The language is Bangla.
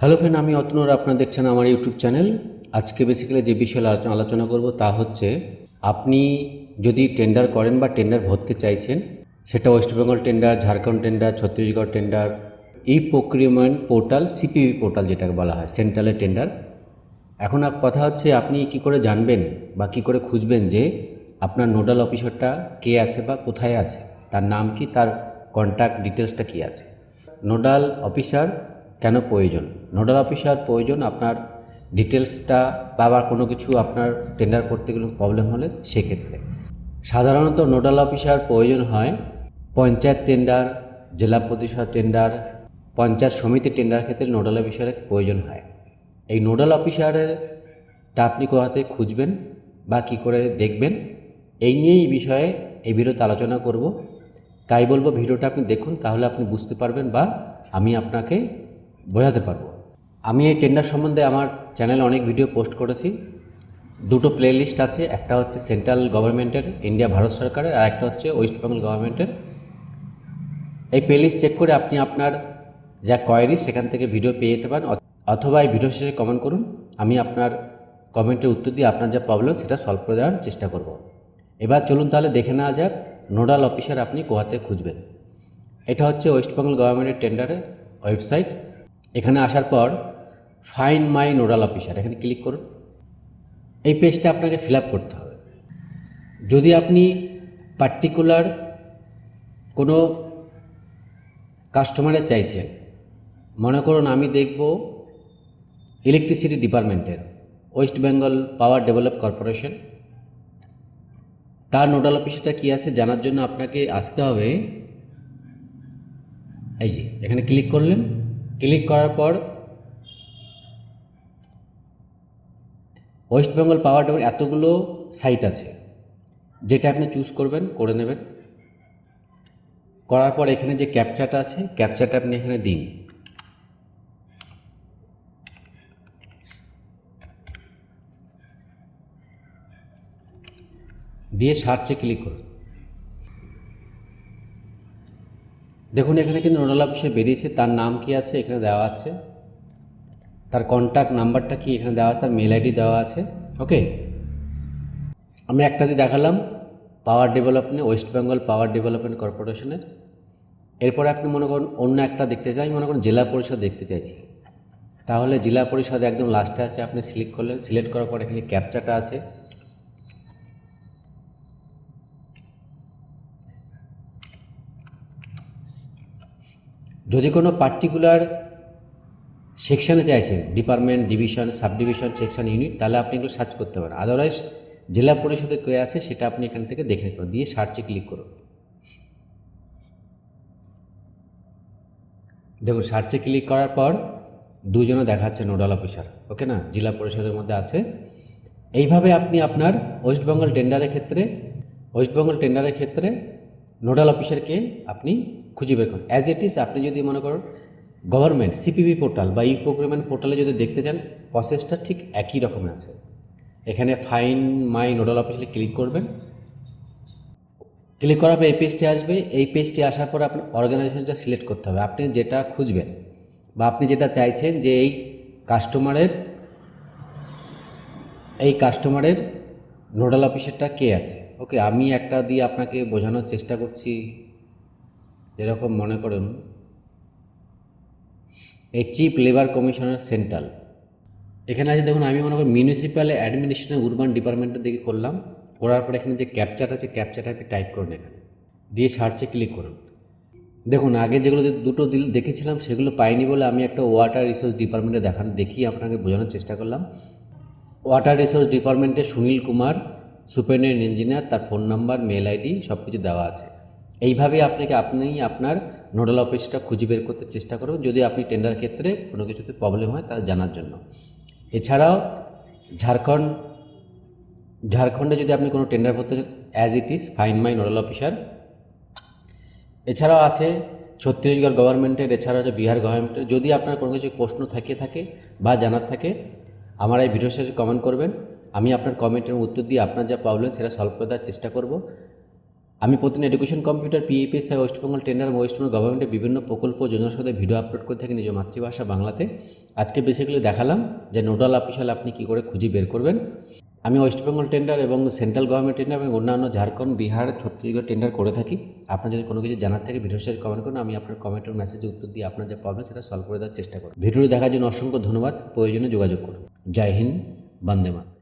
হ্যালো ফ্রেন্ড আমি অতনুর আপনারা দেখছেন আমার ইউটিউব চ্যানেল আজকে বেসিক্যালি যে বিষয়ে আলোচনা আলোচনা করব তা হচ্ছে, আপনি যদি টেন্ডার করেন বা টেন্ডার ভরতে চাইছেন, সেটা West Bengal tender Jharkhand tender Chhattisgarh tender e procurement portal CPB portal যেটাকে বলা হয় সেন্ট্রালের টেন্ডার এখন কথা হচ্ছে, আপনি কি করে জানবেন বা কি করে খুঁজবেন যে আপনার নোডাল অফিসারটা কে আছে বা কোথায় আছে? তার নাম কি? তার কন্ট্যাক্ট ডিটেলসটা কি আছে? নোডাল অফিসার কেন প্রয়োজন? নোডাল অফিসার প্রয়োজন, আপনার ডিটেলসটা বা আবার কোনো কিছু আপনার টেন্ডার করতে গেলে প্রবলেম হলে সেক্ষেত্রে। সাধারণত নোডাল অফিসার প্রয়োজন হয় পঞ্চায়েত টেন্ডার জেলা পরিষদ টেন্ডার পঞ্চায়েত সমিতি টেন্ডার ক্ষেত্রে নোডাল অফিসারের প্রয়োজন হয়। এই নোডাল অফিসারেরটা আপনি কোথাতে খুঁজবেন বা কী করে দেখবেন, এই নিয়েই বিষয়ে এই ভিডিওতে আলোচনা করব। তাই বলব ভিডিওটা আপনি দেখুন, তাহলে আপনি বুঝতে পারবেন বা আমি আপনাকে বোঝাতে পারব। আমি এই টেন্ডার সম্বন্ধে আমার চ্যানেলে অনেক ভিডিও পোস্ট করেছি। দুটো প্লেলিস্ট আছে, একটা হচ্ছে সেন্ট্রাল গভর্নমেন্টের ইন্ডিয়া ভারত সরকারের, আর একটা হচ্ছে ওয়েস্ট বেঙ্গল গভর্নমেন্টের এই প্লেলিস্ট চেক করে আপনি আপনার যা কোয়ারি সেখান থেকে ভিডিও পেয়ে যেতে পারেন। অথবা এই ভিডিও শেষে কমেন্ট করুন। আমি আপনার কমেন্টের উত্তর দিয়ে আপনার যা প্রবলেম সেটা সলভ করে দেওয়ার চেষ্টা করব। এবার চলুন তাহলে দেখে নেওয়া যাক নোডাল অফিসার আপনি কোহাতে খুঁজবেন। এটা হচ্ছে ওয়েস্ট বেঙ্গল গভর্নমেন্টের টেন্ডারের ওয়েবসাইট এখানে আসার পর ফাইন মাই নোডাল অফিসার এখানে ক্লিক করুন। এই পেজটা আপনাকে ফিল করতে হবে। যদি আপনি পার্টিকুলার কোনো কাস্টমারের চাইছেন, মনে করুন আমি দেখব ইলেকট্রিসিটি ডিপার্টমেন্টের West Bengal power develop corporation. তার নোডাল অফিসটা কী আছে জানার জন্য আপনাকে আসতে হবে। এই যে, এখানে ক্লিক করলেন। ক্লিক করার পর ওয়েস্ট বেঙ্গল পাওয়ার ডেভেলপ এতগুলো সাইট আছে, যেটা আপনি চুজ করবেন, করে নেবেন। করার পর এখানে যে ক্যাপচাটা আছে ক্যাপচাটা আপনি এখানে দিন। দিয়ে সার্চে ক্লিক করুন। দেখুন, এখানে কিন্তু নোডাল অফিসে বেরিয়েছে, তার নাম কি আছে এখানে দেওয়া আছে? তার কন্ট্যাক্ট নাম্বারটা কি এখানে দেওয়া আছে? তার মেল আইডি দেওয়া আছে ওকে আমি একটা দিয়ে দেখালাম power development West Bengal power development কর্পোরেশনের এরপরে আপনি মনে করুন, অন্য একটা দেখতে চাই, মনে করুন জেলা পরিষদ দেখতে চাইছি। তাহলে জেলা পরিষদ একদম লাস্টে আছে, আপনি সিলেক্ট করলেন সিলেক্ট করার পর এখানে ক্যাপচাটা আছে। যদি কোনো পার্টিকুলার সেকশানে চাইছেন department division sub division section unit তাহলে আপনি এগুলো সার্চ করতে পারেন। আদারওয়াইজ জেলা পরিষদের কে আছে সেটা আপনি এখান থেকে দেখে নিতে দিয়ে সার্চে ক্লিক করুন। দেখুন সার্চে ক্লিক করার পর দুজনে দেখাচ্ছে নোডাল অফিসার। ওকে না? জেলা পরিষদের মধ্যে আছে। এইভাবে আপনি আপনার ওয়েস্ট বেঙ্গল টেন্ডারের ক্ষেত্রে, ওয়েস্ট বেঙ্গল টেন্ডারের ক্ষেত্রে নোডাল অফিসারকে আপনি খুঁজে বের করুন। অ্যাজ ইট ইজ আপনি যদি মনে করেন গভর্নমেন্ট সিপিবি পোর্টাল বা ই প্রোক্রিমেন্ট পোর্টালে যদি দেখতে চান প্রসেসটা ঠিক একই রকম আছে। এখানে ফাইন মাই নোডাল অফিসে ক্লিক করবেন। ক্লিক করার পর এই পেজটি আসবে। এই পেজটি আসার পর আপনার অর্গানাইজেশনটা সিলেক্ট করতে হবে। আপনি যেটা খুঁজবেন বা আপনি যেটা চাইছেন যে এই কাস্টমারের এই কাস্টমারের নোডাল অফিসারটা কে আছে? ওকে আমি একটা দিয়ে আপনাকে বোঝানোর চেষ্টা করছি। যেরকম মনে করুন, এই চিফ লেবার কমিশনার সেন্ট্রাল এখানে আছে দেখুন, আমি মনে করি মিউনিসিপ্যাল অ্যাডমিনিস্ট্রেশন উরবান ডিপার্টমেন্টের দিকে করলাম, করার পর এখানে যে ক্যাপচার আছে ক্যাপচারটা আপনি টাইপ করুন এখানে। দিয়ে সার্চে ক্লিক করুন। দেখুন, আগে যেগুলো দুটো দিল দেখেছিলাম, সেগুলো পাইনি বলে আমি একটা ওয়াটার রিসোর্স ডিপার্টমেন্টে দেখান, দেখিয়ে আপনাকে বোঝানোর চেষ্টা করলাম। ওয়াটার রিসোর্স ডিপার্টমেন্টে সুনীল কুমার সুপারিনটেন্ডেন্ট ইঞ্জিনিয়ার তার ফোন নাম্বার মেল আইডি সব কিছু দেওয়া আছে। এইভাবে আপনাকে আপনি আপনার নোডাল অফিসটা খুঁজে বের করতে চেষ্টা করবেন যদি আপনি টেন্ডার ক্ষেত্রে কোনো কিছুতে প্রবলেম হয় তা জানার জন্য। এছাড়াও ঝাড়খণ্ড, ঝাড়খণ্ডে যদি আপনি কোনো টেন্ডার চান as it is find my nodal officer. এছাড়াও আছে ছত্তিশগড় গভর্নমেন্টের, এছাড়াও আছে বিহার গভর্নমেন্টের। যদি আপনার কোনো কিছু প্রশ্ন থাকে থাকে বা জানার থাকে, আমার এই ভিডিও শেষে কমেন্ট করবেন। আমি আপনার কমেন্টের উত্তর দিয়ে আপনার যা প্রবলেম সেটা সলভ করে দেওয়ার চেষ্টা করব। আমি প্রতিদিন education computer পিএপিএসআই West Bengal tender West Bengal গভর্নমেন্টের বিভিন্ন প্রকল্প যোজনার সাথে ভিডিও আপলোড করে থাকি নিজ মাতৃভাষা বাংলাতে। আজকে বেসিক্যালি দেখালাম যে নোডাল অফিসিয়াল আপনি কী করে খুঁজে বের করবেন। আমি ওয়েস্টবেঙ্গল টেন্ডার এবং সেন্ট্রাল গভর্নমেন্ট টেন্ডার এবং অন্যান্য ঝাড়খণ্ড বিহার ছত্তিশগড় টেন্ডার করে থাকি। আপনার যদি কোনো কিছু জানার থাকে, ভিডিওর সাথে কমেন্ট করুন, আমি আপনার কমেন্টের মেসেজে উত্তর দিয়ে আপনার যে প্রবলেম সেটা সলভ করে দেওয়ার চেষ্টা করব। ভিডিওটি দেখার জন্য অসংখ্য ধন্যবাদ। প্রয়োজনে যোগাযোগ করুন। জয় হিন্দ, বন্দে মাতরম।